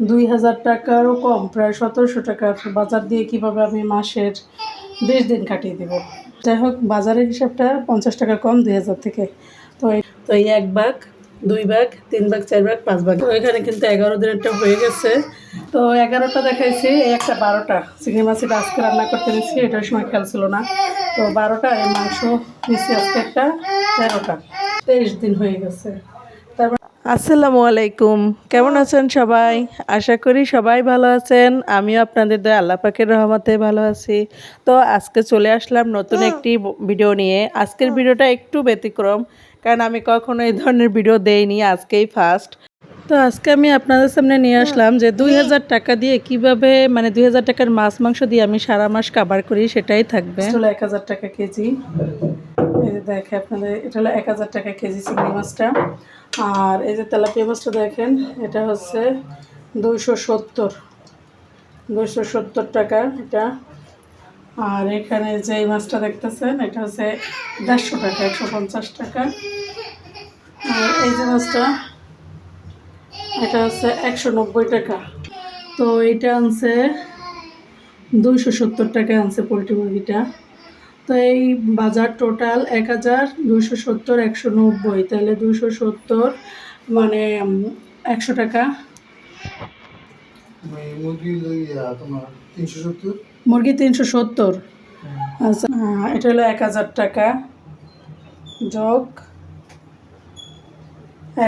দুই হাজার টাকারও কম, প্রায় সতেরোশো টাকার বাজার দিয়ে কীভাবে আমি মাসের বিশ দিন কাটিয়ে দেবো? যাই হোক, বাজারের হিসাবটা পঞ্চাশ টাকা কম, দুই হাজার থেকে। তো তো এই এক ভাগ, দুই ভাগ, তিন ভাগ, চার ভাগ, পাঁচ ভাগ। এখানে কিন্তু এগারো দিনেরটা হয়ে গেছে। তো এগারোটা দেখাইছি একটা বারোটা। চিংড়ি মাছটা আজকে রান্না করতে নিচ্ছি এটার সময় খেয়াল ছিল না। তো বারোটা, এই মাংস নিচ্ছি আজকে একটা তেরোটা। তেইশ দিন হয়ে গেছে। আসসালামু আলাইকুম। কেমন আছেন সবাই? আশা করি সবাই ভালো আছেন। আমিও আপনাদের দয়া আল্লাহ পাকের রহমতে ভালো আছি। তো আজকে চলে আসলাম নতুন একটি ভিডিও নিয়ে। আজকের ভিডিওটা একটু ব্যতিক্রম কারণ আমি কখনো এই ধরনের ভিডিও দেইনি। আজকেই ফার্স্ট তো আজকে আমি আপনাদের সামনে নিয়ে আসলাম যে দুই হাজার টাকা দিয়ে কীভাবে মানে দুই হাজার টাকার মাছ মাংস দিয়ে আমি সারা মাস কাবার করি সেটাই থাকবে। হলো এক হাজার টাকা কেজি। এই যে দেখে আপনাদের এটা হলো এক হাজার টাকা কেজি চিংড়ি মাছটা। আর এই যে তেলাপিয়া মাছটা দেখেন এটা হচ্ছে দুইশো সত্তর। দুইশো সত্তর টাকা এটা। আর এখানে যে এই মাছটা দেখতেছেন এটা হচ্ছে দেড়শো টাকা একশো পঞ্চাশ টাকা। আর এই যে মাছটা এটা হচ্ছে একশো নব্বই টাকা। তো এটা আনছে দুইশো সত্তর টাকা আনছে পোলট্রি মুরগিটা। তো এই বাজার টোটাল এক হাজার দুইশো সত্তর একশো নব্বই। তাহলে দুইশো সত্তর মানে একশো টাকা। মানে মুরগি তিনশো সত্তর? আচ্ছা এটা হলো এক হাজার টাকা। যোগ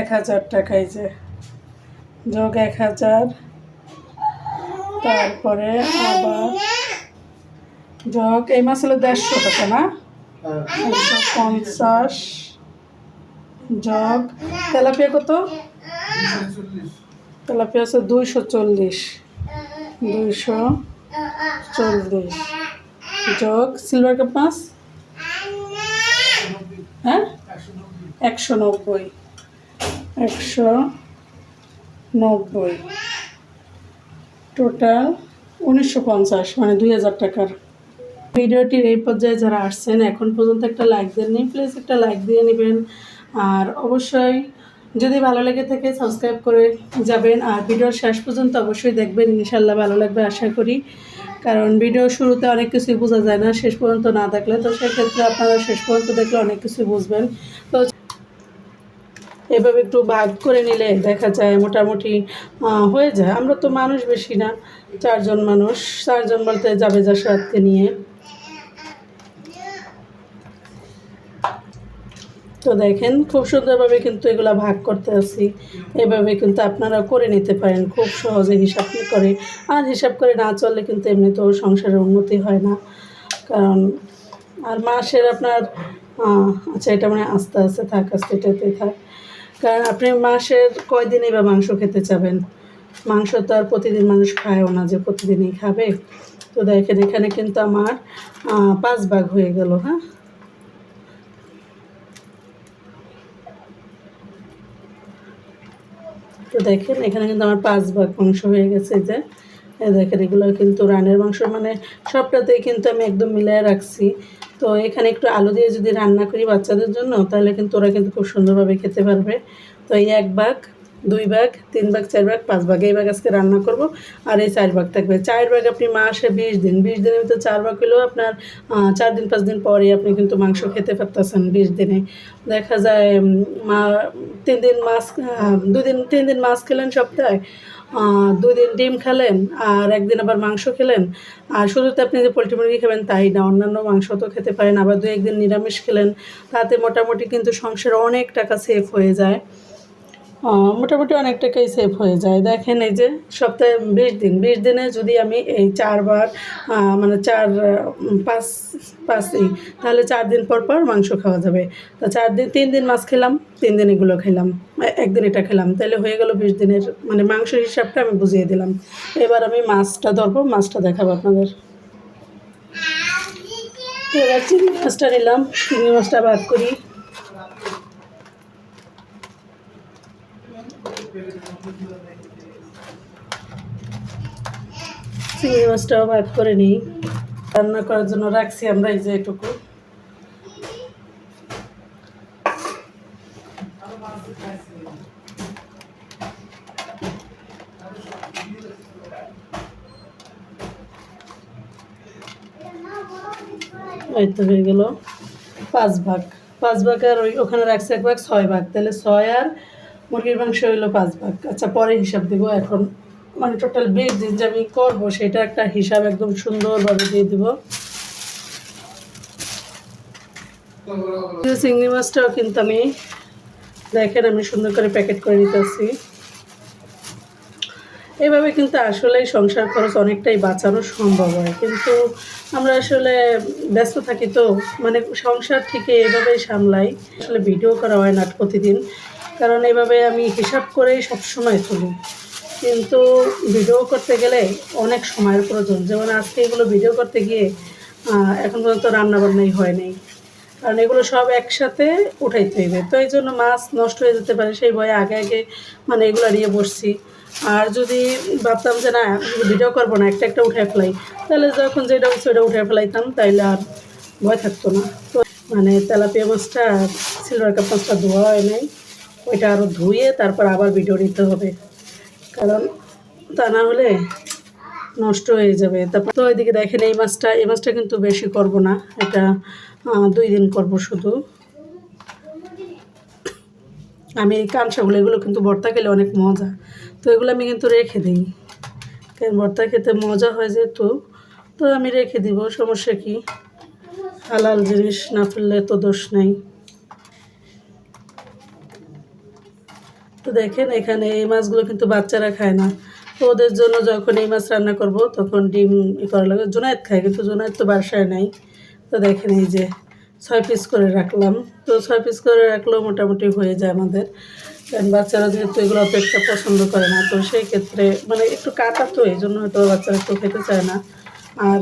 এক হাজার টাকা এই যে। যোগ এক হাজার। তারপরে আবার যোগ এই মাছ হলো দেড়শো টাকা না? একশো পঞ্চাশ। যোগ তেলাপিয়া কত? তেলাপিয়া আছে দুইশো চল্লিশ। দুইশো চল্লিশ। যোগ সিলভার কাপ মাছ? হ্যাঁ? একশো নব্বই। একশো নব্বই। টোটাল উনিশশো পঞ্চাশ মানে দুই হাজার টাকার। ভিডিওটির এই পর্যায়ে যারা আসছেন, এখন পর্যন্ত একটা লাইক দেননি প্লিজ একটা লাইক দিয়ে নেবেন। আর অবশ্যই যদি ভালো লেগে থাকে সাবস্ক্রাইব করে যাবেন। আর ভিডিওর শেষ পর্যন্ত অবশ্যই দেখবেন, ইনশাল্লাহ ভালো লাগবে আশা করি। কারণ ভিডিও শুরুতে অনেক কিছুই বোঝা যায় না, শেষ পর্যন্ত না দেখলে তো সেক্ষেত্রে আপনারা শেষ পর্যন্ত দেখলে অনেক কিছুই বুঝবেন। তো এভাবে একটু ভাগ করে নিলে দেখা যায় মোটামুটি হয়ে যায়। আমরা তো মানুষ বেশি না, চারজন মানুষ। চারজন বলতে যাবে যা সাথে নিয়ে। তো দেখেন, খুব সুন্দরভাবে কিন্তু এগুলা ভাগ করতে আসি এভাবে কিন্তু আপনারা করে নিতে পারেন। খুব সহজে হিসাব করে। আর হিসাব করে না চললে কিন্তু এমনিতেও সংসারের উন্নতি হয় না। কারণ, আর মাসের আপনার আচ্ছা এটা মানে আস্তে আস্তে থাক, আস্তে এটাতেই থাক। কারণ আপনি মাসের কয়দিনই বা মাংস খেতে চাবেন? মাংস তো আর প্রতিদিন মানুষ খায়ও না যে প্রতিদিনই খাবে। তো দেখেন, এখানে কিন্তু আমার পাঁচ ভাগ হয়ে গেল হ্যাঁ? তো দেখেন, এখানে কিন্তু আমার পাঁচ ভাগ মাংস হয়ে গেছে যে। দেখেন এগুলো কিন্তু রানের মাংস মানে সবটাতেই কিন্তু আমি একদম মিলিয়ে রাখছি। তো এখানে একটু আলু দিয়ে যদি রান্না করি বাচ্চাদের জন্য, তাহলে কিন্তু ওরা কিন্তু খুব সুন্দরভাবে খেতে পারবে। তো এই এক ভাগ, দুই ভাগ, তিন ভাগ, চার ভাগ, পাঁচ ভাগ, এই ভাগ আজকে রান্না করব। আর এই চার ভাগ থাকবে। চার ভাগ আপনি মাসে বিশ দিন, বিশ দিনের ভিতরে চার ভাগ হলেও আপনার চার দিন, পাঁচ দিন পরে আপনি কিন্তু মাংস খেতে পারতেছেন বিশ দিনে। দেখা যায় মা, তিন দিন মাছ দুদিন তিন দিন মাছ খেলেন সপ্তাহে দুই দিন ডিম খেলেন আর একদিন আবার মাংস খেলেন। আর শুধুতে আপনি যে পোলট্রি মুরগি খাবেন তাই না, অন্যান্য মাংস তো খেতে পারেন, আবার দু একদিন নিরামিষ খেলেন, তাতে মোটামুটি কিন্তু সংসারে অনেক টাকা সেভ হয়ে যায়। মোটামুটি অনেক টাকাই সেভ হয়ে যায়। দেখেন এই যে সপ্তাহে বিশ দিন, বিশ দিনে যদি আমি এই চারবার মানে চার পাঁচ পাঁচই তাহলে চার দিন পর পর মাংস খাওয়া যাবে। তা চার দিন, তিন দিন মাছ খেলাম, তিন দিন এগুলো খেলাম একদিন এটা খেলাম। তাহলে হয়ে গেল বিশ দিনের মানে মাংসের হিসাবটা আমি বুঝিয়ে দিলাম। এবার আমি মাছটা ধরবো, মাছটা দেখাবো আপনাদের। এবার চিংড়ি মাছটা নিলাম, চিংড়ি মাছটা ভাগ করি। চিংড়ি মাছটাও ভাইভ করে নিই। রান্না করার জন্য রাখছি আমরা এই যে এটুকু। এই তো হয়ে গেল। পাঁচ ভাগ। পাঁচ ভাগ আর ওই ওখানে রাখছে এক ভাগ, ছয় ভাগ। তাহলে ছয় আর মুরগির মাংস হইল পাঁচ ভাগ। আচ্ছা পরে হিসাব দিব এখন। মানে টোটাল বিশ দিন যে আমি করব, সেটা একটা হিসাব একদম সুন্দরভাবে দিয়ে দিব। চিংড়ি মাছটাও কিন্তু আমি দেখেন, আমি সুন্দর করে প্যাকেট করে নিতেছি। এভাবে কিন্তু আসলেই সংসার খরচ অনেকটাই বাঁচানো সম্ভব হয়। কিন্তু আমরা আসলে ব্যস্ত থাকি তো মানে সংসার থেকে এভাবেই সামলাই। আসলে ভিডিও করা হয় না প্রতিদিন। কারণ এভাবে আমি হিসাব করেই সবসময় চলি কিন্তু ভিডিও করতে গেলে অনেক সময়ের প্রয়োজন। যেমন আজকে এগুলো ভিডিও করতে গিয়ে এখন পর্যন্ত রান্নাবান্নাই হয় নাই। কারণ এগুলো সব একসাথে উঠাইতে হইবে। তো এই জন্য মাছ নষ্ট হয়ে যেতে পারে, সেই ভয়ে আগে আগে মানে এগুলো নিয়ে বসছি। আর যদি ভাবতাম যে না, ভিডিও করব না, একটা একটা উঠে ফেলাই, তাহলে যখন যেটা হচ্ছে ওটা উঠে ফেলাইতাম, তাইলে আর ভয় থাকতো না। তো মানে তেলাপিয়া মাছটা সিলভার কাপ মাছটা ধোয়া হয় নাই। ওইটা আরও ধুয়ে তারপর আবার ভিডিও নিতে হবে। কারণ তা না হলে নষ্ট হয়ে যাবে। তারপর তো ওইদিকে দেখেন এই মাছটা এই মাছটা কিন্তু বেশি করব না। এটা দুই দিন করব শুধু। আমি এই কাঁচাগুলো এগুলো কিন্তু ভর্তা খেলে অনেক মজা। তো এগুলো আমি কিন্তু রেখে দিই। কারণ ভর্তা খেতে মজা হয় যেহেতু, তো আমি রেখে দিব। সমস্যা কি? হালাল জিনিস না ফেললে তো দোষ নেই। তো দেখেন, এখানে এই মাছগুলো কিন্তু বাচ্চারা খায় না। তো ওদের জন্য যখন এই মাছ রান্না করব, তখন ডিম ই করা লাগে। জোনায়েত খায়, কিন্তু জোনায়েত তো বাসায় নাই। তো দেখেন এই যে ছয় পিস করে রাখলাম। তো ছয় পিস করে রাখলেও মোটামুটি হয়ে যায় আমাদের। কারণ বাচ্চারা যেহেতু এগুলো একটা পছন্দ করে না, তো সেই ক্ষেত্রে মানে একটু কাটা তো, এই জন্য হয়তো বাচ্চারা একটু খেতে চায় না। আর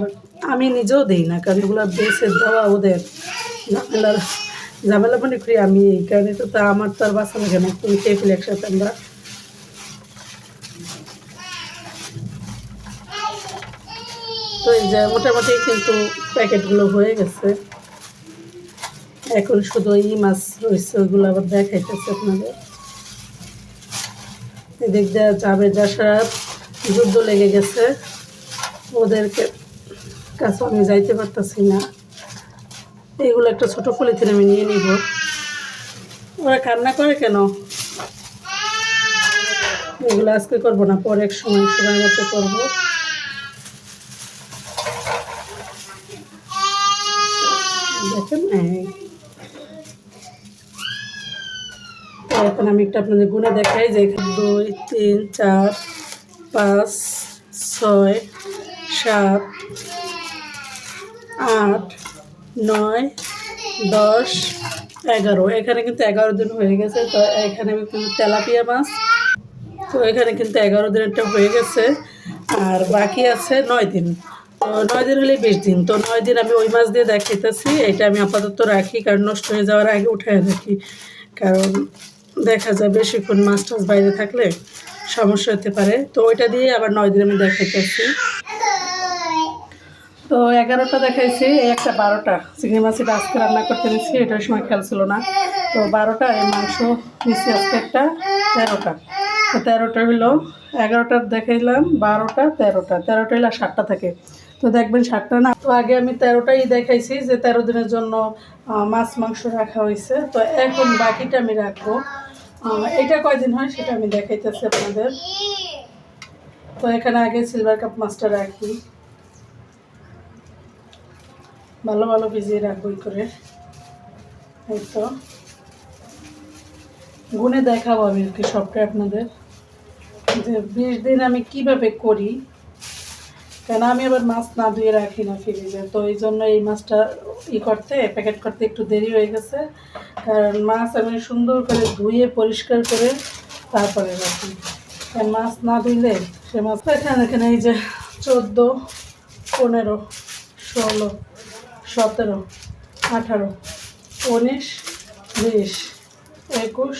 আমি নিজেও দিই না, কারণ এগুলো বেছে দেওয়া ওদের। ঝামেলার ঝামেলা মানে করি আমি, এই কারণে তো তা আমার তো আর বাচ্চা লাগে না তুমি খেয়ে ফেলি একসাথে আমরা। তো এই যে মোটামুটি কিন্তু প্যাকেটগুলো হয়ে গেছে। এখন শুধু এই মাছ রয়েছে, ওইগুলো আবার দেখাইতেছে আপনাদের। এদিক দিয়ে যাবে যাসার যুদ্ধ লেগে গেছে। ওদেরকে কাছে আমি যাইতে পারতাছি না। এইগুলো একটা ছোট পলিথিন আমি নিয়ে নিব। ওরা কান্না করে কেন? এগুলো আজকে করব না পরে এক সময় সময় মতো করব। এখন আমি একটা আপনাদের গুণে দেখাই যে দুই, তিন, চার, পাঁচ, ছয়, সাত, আট নয়, দশ, এগারো। এখানে কিন্তু এগারো দিন হয়ে গেছে, তো এখানে কিন্তু তেলাপিয়া মাছ। তো এখানে কিন্তু এগারো দিনেরটা হয়ে গেছে, আর বাকি আছে নয় দিন। তো নয় দিন হলে বিশ দিন। তো নয় দিন আমি ওই মাছ দিয়ে দেখাইতেছি, এটা আমি আপাতত রাখি, কারণ নষ্ট হয়ে যাওয়ার আগে উঠে রাখি। কারণ দেখা যায় বেশিক্ষণ মাছ টাছ বাইরে থাকলে সমস্যা হতে পারে। তো ওইটা দিয়ে আবার নয় দিন আমি দেখাইতেছি। তো এগারোটা দেখাইছি, এই একটা বারোটা। চিংড়ি মাছ এটা আজকে রান্না করতে নিচ্ছি এটার সময় খেয়াল ছিল না। তো বারোটা, এই মাংস নিচ্ছি আজকে একটা, তেরোটা। তো তেরোটা হলো এগারোটা দেখাইলাম, বারোটা, তেরোটা। তেরোটা হলো সাতটা থাকে। তো দেখবেন সাতটা না, তো আগে আমি তেরোটাই দেখাইছি যে তেরো দিনের জন্য মাছ, মাংস রাখা হয়েছে। তো এখন বাকিটা আমি রাখব। এটা কয়দিন হয় সেটা আমি দেখাইতেছি আপনাদের। তো এখানে আগে সিলভার কাপ মাছটা রাখি। ভালো ভালো ভিজিয়ে রাখব করে। এই তো। গুনে দেখাবো আমি আর কি সবটাই আপনাদের। যে বিশ দিন আমি কীভাবে করি? কেন আমি আবার মাছ না ধুয়ে রাখি না ফ্রিজে? তো এই জন্য এই মাছটা ই করতে প্যাকেট করতে একটু দেরি হয়ে গেছে। কারণ মাছ আমি সুন্দর করে ধুয়ে, পরিষ্কার করে তারপরে রাখি। কারণ মাছ না ধুইলে সে মাছ এখানে এখানে এই যে চোদ্দ, পনেরো, ষোলো সতেরো, আঠারো, উনিশ, বিশ, একুশ,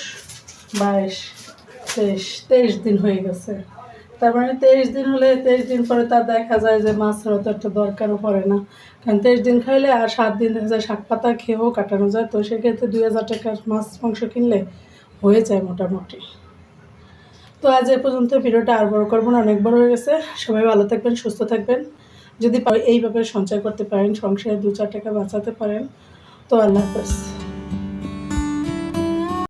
বাইশ, তেইশ তেইশ দিন হয়ে গেছে। তার মানে তেইশ দিন হলে তেইশ দিন পরে তার দেখা যায় যে মাছের অত একটা দরকারও পড়ে না। কারণ তেইশ দিন খাইলে আর সাত দিন দেখা যায় শাক পাতা খেয়েও কাটানো যায়। তো সেক্ষেত্রে দুই হাজার টাকার মাছ, মাংস কিনলে হয়ে যায় মোটামুটি। তো আজ এ পর্যন্ত ভিডিওটা আর বড় করব না, অনেক বড় হয়ে গেছে। সবাই ভালো থাকবেন, সুস্থ থাকবেন। যদি এইভাবে সঞ্চয় করতে পারেন সংসারে দু চার টাকা বাঁচাতে পারেন। তো আল্লাহ হাফেজ।